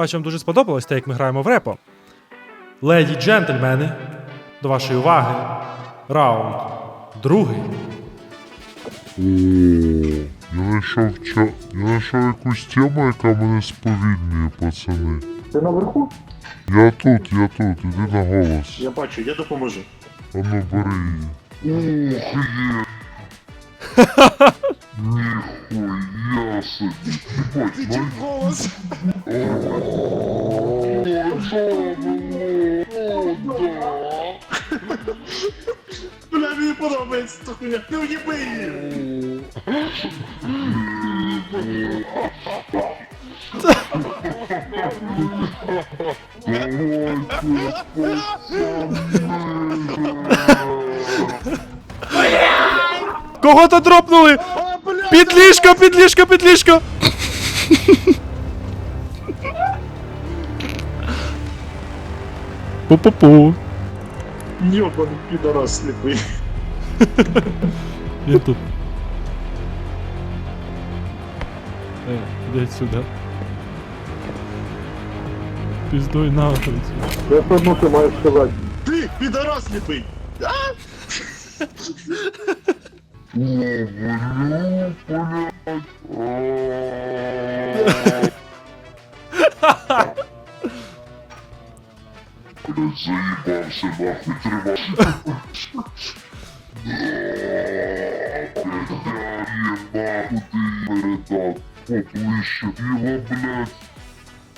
Бачу, вам дуже сподобалось те, як ми граємо в репо. Леді джентльмени, до вашої уваги. Раунд другий. О, я знайшов ча... Я знайшов якусь тему, яка мене сповільнює, пацани. Ти наверху? Я тут, я тут, іди на голос. Я бачу, я допоможу. А ну бери її. Ух, є. Ніхуя собі. Ебать, голос! блядь, ты уеби! Кого-то дропнули! Підліжко, підліжко, підліжко! Пу-пу-пу. Ёбаный пидорас слепый. Я тут. Э, иди отсюда. Пиздой на Я пойму, ты можешь сказать. Ты, пидорас слепый! А? Блядь, заебался нахуй, тревожно.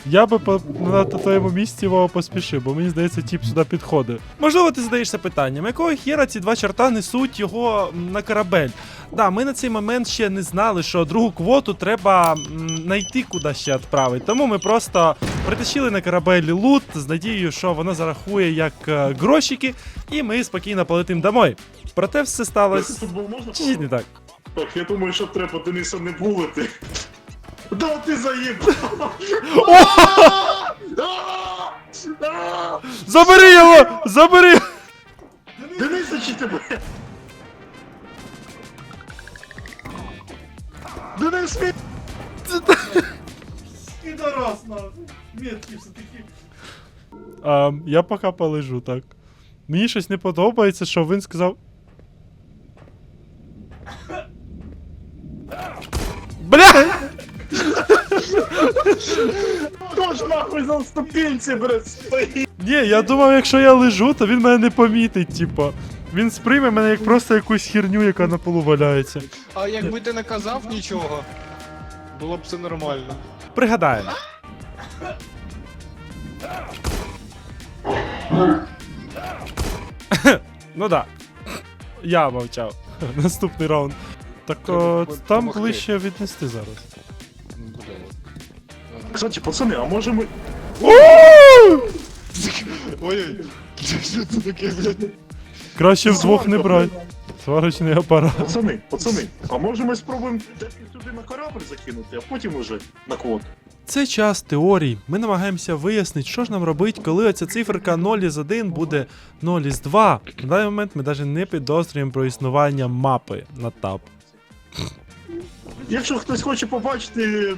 Я би по, на твоєму місці Вова поспішив, бо мені здається, тіп сюди підходить. Можливо, ти задаєшся питанням, якого хера ці два чорта несуть його на корабель. Да, ми на цей момент ще не знали, що другу квоту треба знайти куди ще відправити. Тому ми просто притащили на корабель лут з надією, що воно зарахує як е, грошики, і ми спокійно полетим домой. Проте все сталося Футбол можна? чуть не так. Так, я думаю, що треба Дениса не булити. Да ти заїбав! Забери його! Забери! Дениса чи тебе? Денис мій! Підорас нахуй! Метки все-таки. А, я поки полежу, так. Мені щось не подобається, що він сказав. Хто ж нахуй за ступінці, блядь, стоїть? Ні, я думав, якщо я лежу, то він мене не помітить, типа. Він сприйме мене як просто якусь херню, яка на полу валяється. А якби ти не казав нічого, було б все нормально. Пригадаємо. ну да. Я мовчав. Наступний раунд. Так о, там допомогти. ближче віднести зараз. Кстати, пацани, а може ми... Ой-ой, що це таке, блядь? Краще вдвох не брати. Сварочний апарат. Пацани, пацани, а може ми спробуємо десь сюди на корабль закинути, а потім уже на квот? Це час теорій. Ми намагаємося вияснити, що ж нам робити, коли оця циферка 0 із 1 буде 0 із 2. На даний момент ми навіть не підозрюємо про існування мапи на тап. Якщо хтось хоче побачити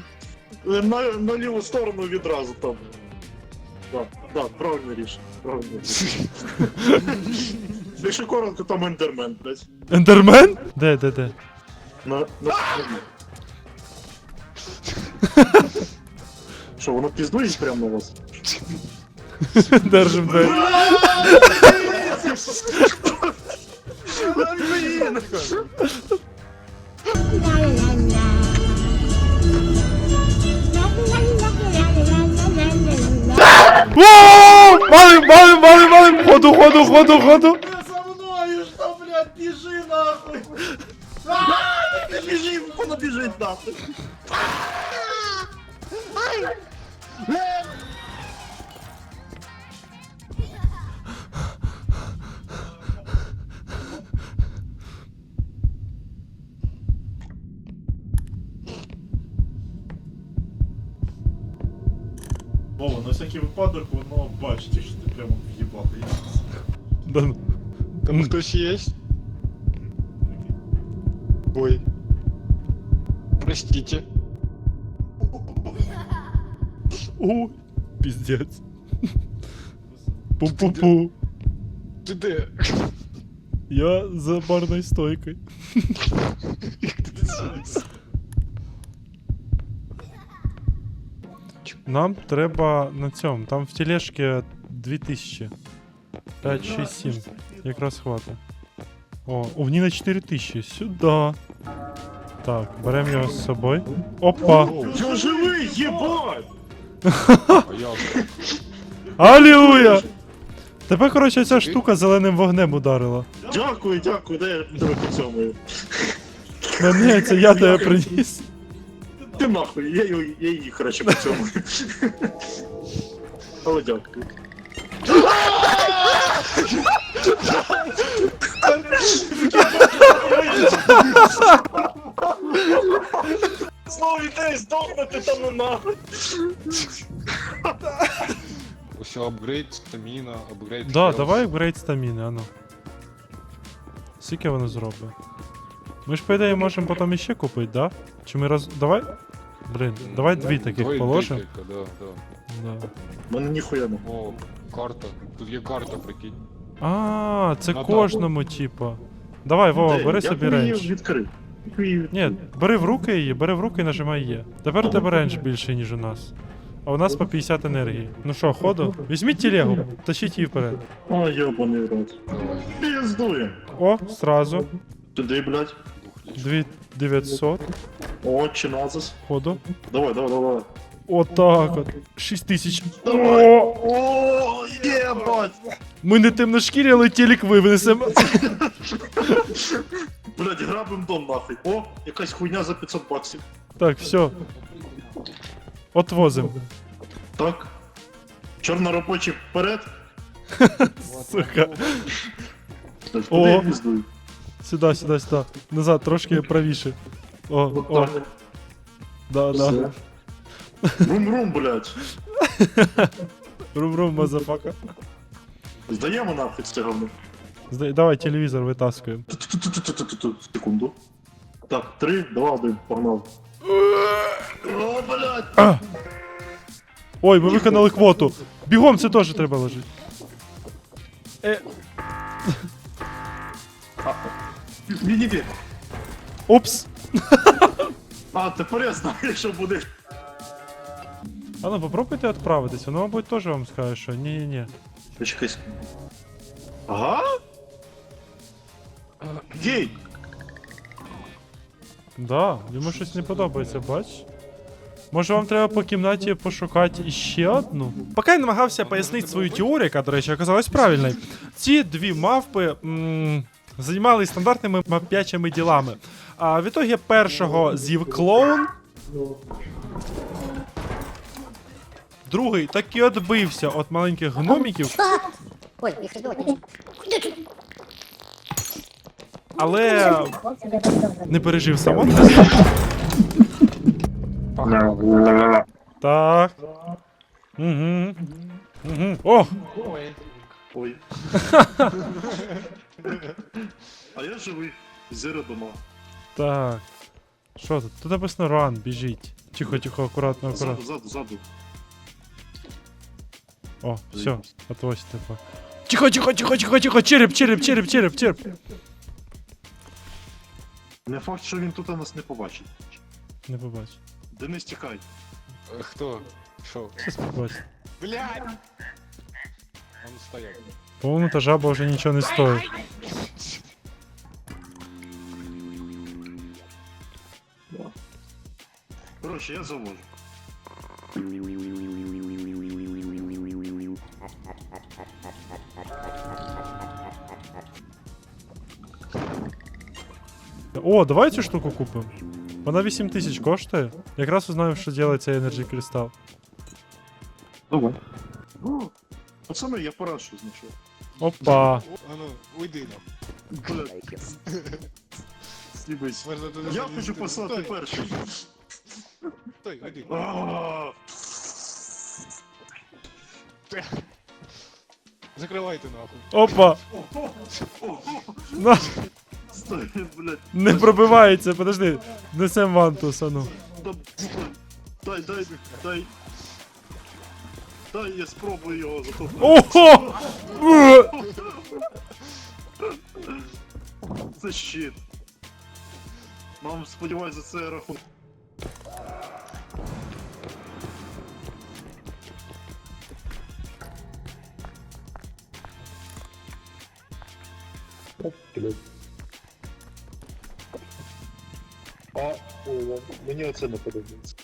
на, на ліву сторону відразу там. Так, да, да, правильне рішення. Правильне рішення. Якщо коротко, там ендермен, блядь. Ендермен? Де, де, де? На, на... Що, воно піздує прямо на вас? Держим двері. Блін! Валим, валим, валим, валим! Ходу, ходу, ходу, ходу! Ты со мною, что, блядь, бежи нахуй! Ты бежи, он бежит нахуй! Вова, на всякий випадок воно бачить, якщо ти прямо в'їбало Да. Там хтось є? Ой. Простите. О, пиздец. Пу-пу-пу. Ты де? Я за барной стойкой. Как ты Нам треба на цьому. Там в тележці 2000. 5, 6, 7. Якраз хватить. О, у Ніна 4000. Сюди. Так, беремо його з собою. Опа! Я живий, єбать! Алілуя! Тебе, коротше, ця штука зеленим вогнем ударила. Дякую, дякую, де я тебе поцьомую. Ні, це я тебе приніс. Ти нахуй, я, її- я її краще поцьомую. Але дякую. Знову йти здохнути там нахуй. Ось апгрейд, стаміна, апгрейд. Да, health. давай апгрейд стаміни, ану. Скільки воно зробить? Ми ж, по ідеї, можемо потім іще купити, да? Чи ми роз. Давай. Блін, давай дві таких положимо. Да, да. Да. У мене ніхуя не. О, карта. Тут є карта, прикинь. А, це да. кожному, типа. Давай, Вова, бери собі її відкрив? Її Ні, бери в руки її, бери в руки і нажимай Є. Тепер у тебе рейндж більший, ніж у нас. А у нас по 50 енергії. Ну що, ходу? Візьміть телегу, тащіть її вперед. О, йобаний рот. Піздує. О, сразу. Туди, блядь. 2900. О, чиназис. Ходу. Давай, давай, давай. Отак от. 6000. Давай. О! О, єбать. Ми не темношкірі, але телек вивнесемо. Блядь, грабим дом нахуй. О, якась хуйня за 500 баксів. Так, все. Отвозим. Так. Чорноробочий вперед. Сука. Куди О. я піздую? Сюди, сюди, сюди. Назад, трошки правіше. О, о, да, да. Рум-рум, блядь. Рум-рум, мазафака. Здаємо нахуй це говно. Зда- Давай телевізор витаскуємо. Секунду. Так, три, два, один, погнав. О, блядь. Ой, ми виконали квоту. Бігом це теж треба ложити. Е, Міні-бі. упс. А, тепер я знаю, що буде. А ну попробуйте відправитись, воно, мабуть, теж вам скаже, що ні-ні-ні. Почекай. Ага? Гей! Да, йому щось не подобається, бач? Може вам треба по кімнаті пошукати іще одну? Поки я намагався пояснити свою теорію, яка, до речі, оказалась правильною. Ці дві мавпи м- займалися стандартними мавпячими ділами. А в ітогі першого з'їв клоун. Другий таки відбився від маленьких гноміків, Ой, их але не пережив самон. Так. Угу. Угу. О! Ой. Ой. а я живий. Зіро дома. Так. Що тут? Тут написано run, біжіть. Тихо, тихо, акуратно, Ззаду, акуратно. ззаду, ззаду. О, все, отвозь типа. Тихо, тихо, тихо, тихо, тихо, череп, череп, череп, череп, череп. Не факт, що він тут нас не побачить. Не побач. Денис, тікай. Е, Хто? Що? Щас побач. Блядь! Он стояв. По-моєму, та жаба вже нічого не стоїть. Коротше, я завожу. О, давай цю штуку купимо. Вона 8 тисяч коштує. Якраз узнаємо, що робить цей Energy Crystal. Давай. Пацани, я парашу знайшов. Опа. А ну, уйди нам. Туди Я хочу послати перший. Стой, уйди. Закривайте нахуй. Опа. На, Стой, блядь. не пробивається, подожди. Несем вантус, а ну. Дай, дай, дай. Дай я спробую його затопити. Ого! Е! Це щит. Мам, сподіваюся, це рахунок. А, о, мені оце не подобається.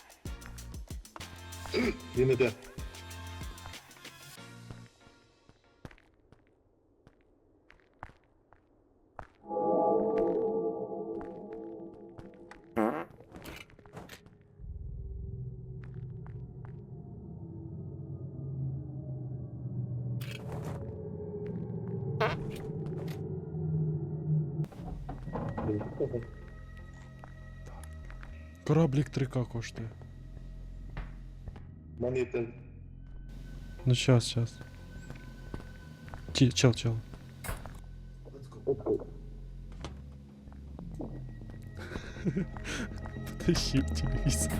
Він іде. Кораблік 3К коштує. Монети. Ну щас, щас. Чи, чел, чел. Тащи телевізор.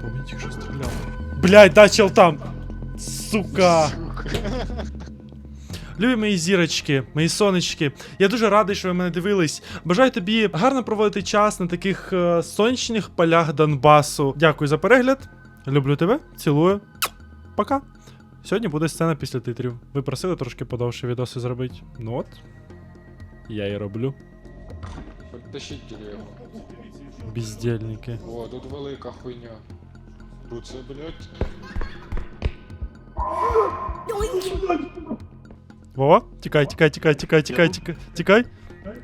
По мені тільки що стріляв. Блядь, да, чел там! Сука! Любі мої зірочки, мої сонечки. Я дуже радий, що ви мене дивились. Бажаю тобі гарно проводити час на таких е, сонячних полях Донбасу. Дякую за перегляд. Люблю тебе, цілую. Пока. Сьогодні буде сцена після титрів. Ви просили трошки подовше відоси зробити. Ну от. Я і роблю. Підтащіть телегу. Бездельники. О, тут велика хуйня. Руце, блядь. Вова, тікай, тікай, тікай, тікай, тікай, тікай, тікай.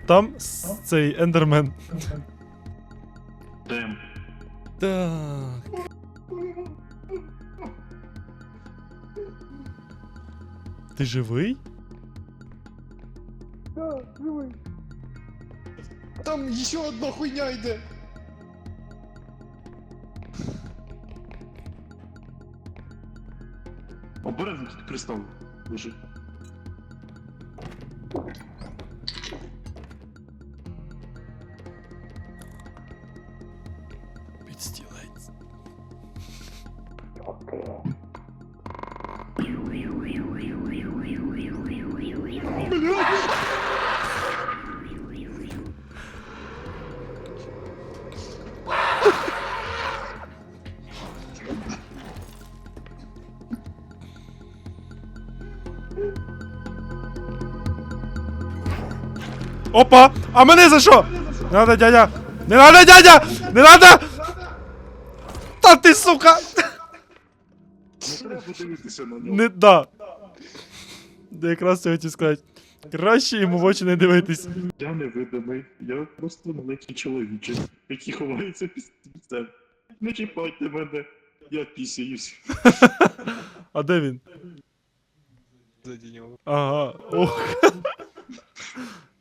Там с- цей ендермен. Дем. Так. Ти живий? Там ще одна хуйня йде. Обережно кристал лежить. Опа! А мене за що? Не надо, дядя! Не надо, дядя! Не надо! Та ти, сука! Не треба дивитися на нього. Не да. Якраз це хотів сказати. Краще йому в очі не дивитись. Я невидимий, я просто маленький чоловічок, який ховається під стільцем. Не чіпайте мене, я пісяюсь. А де він? Ага. Ох.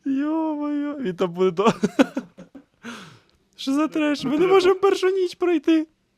Йо-моє, І там буде то. Що за треш? Ми не можемо першу ніч пройти.